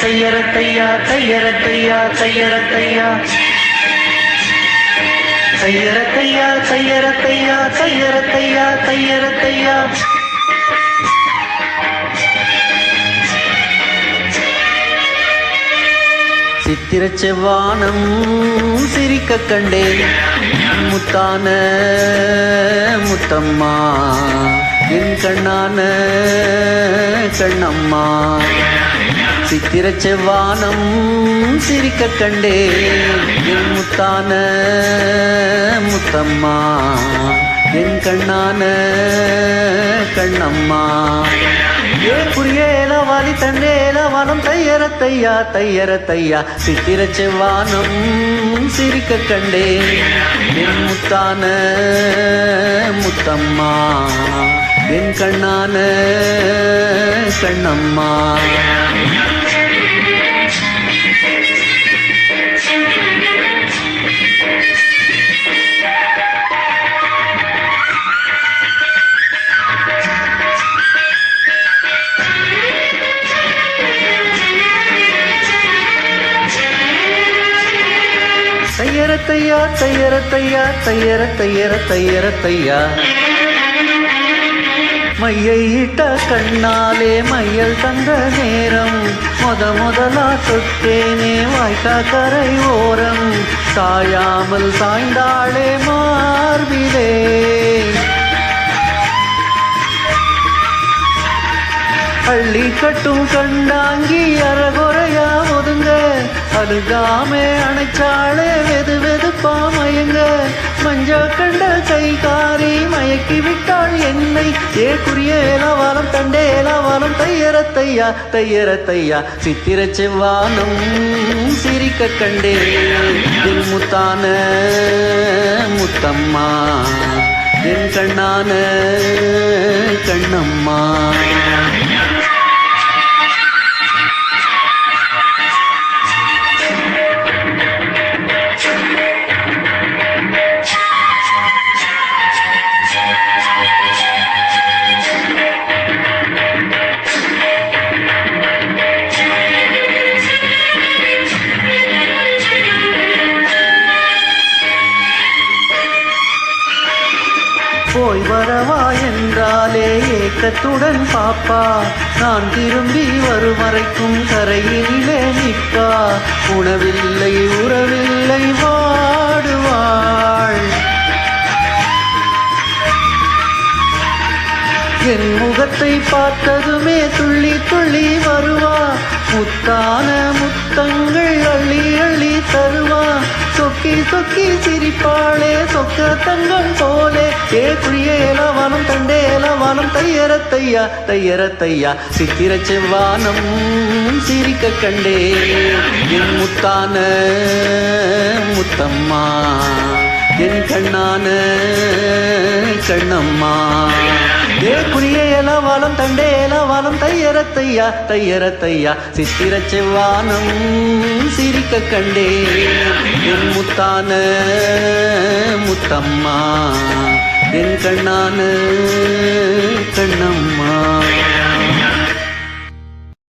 தையரத்தையா தையரத்தையா தையரத்தையா தையரத்தையா தையரத்தையா தையரத்தையா. தையரத்தையா சித்திர செவ்வானம் சிரிக்க கண்டேன் முத்தான முத்தம்மா என் கண்ணான கண்ணம்மா. சித்திர செவ்வானம் சிரிக்க கண்டே என் முத்தான முத்தம்மா என் கண்ணான கண்ணம்மா. ஏ புரியேல வாலி தன்னேல தையா தையரத்தையா தையா. சித்திர செவ்வானம் சிரிக்க கண்டே என் முத்தான முத்தம்மா என் கண்ணான கண்ணம்மா. தையரத்தையா தையரத்தையா தையர தையர தையர மையிட்ட கண்ணாலே மையல் தந்த நேரம். முத முதலா தொட்டேனே வாய்க்கா கரை ஓரம். தாயாமல் தாய்ந்தாளே மார்பிலே. அள்ளி கட்டும் கண்டாங்கி அழுகாமே அணைச்சாளே வெது வெதுப்பா மயங்க மஞ்ச கண்ட கை காரி மயக்கி விட்டாள் என்னை. ஏ குறிய ஏலவாலம் தண்டே ஏலவாலம் தையரத்தையா தையரத்தையா. சித்திர செவ்வானம் சிரிக்க கண்டே. என் முத்தான முத்தம்மா என் கண்ணான கண்ணம்மா. போய் வரவா என்றாலே ஏக்கத்துடன் பாப்பா. நான் திரும்பி வரும் வரைக்கும் கரையிலே நிற்பா. உணவில்லை உறவில்லை வாடுவாள். என் முகத்தை பார்த்ததுமே துள்ளி துள்ளி வருவா. முத்தான சொக்கி சிரிப்பாளே சொக்க தங்கம் போலே. ஏ குடியேலவானம் தண்டேலவானம் தையரத்தையா தையரத்தையா. சித்திர செவ்வானம் சிரிக்க கண்டே. என் முத்தான முத்தம்மா என் கண்ணான கண்ணம்மா. ஏ தண்டே தண்டேலவானம் தையரத்தையா தையரத்தையா? சித்திர செவ்வானம் சிரிக்க கண்டே. என் முத்தான முத்தம்மா என் கண்ணான கண்ணம்மா.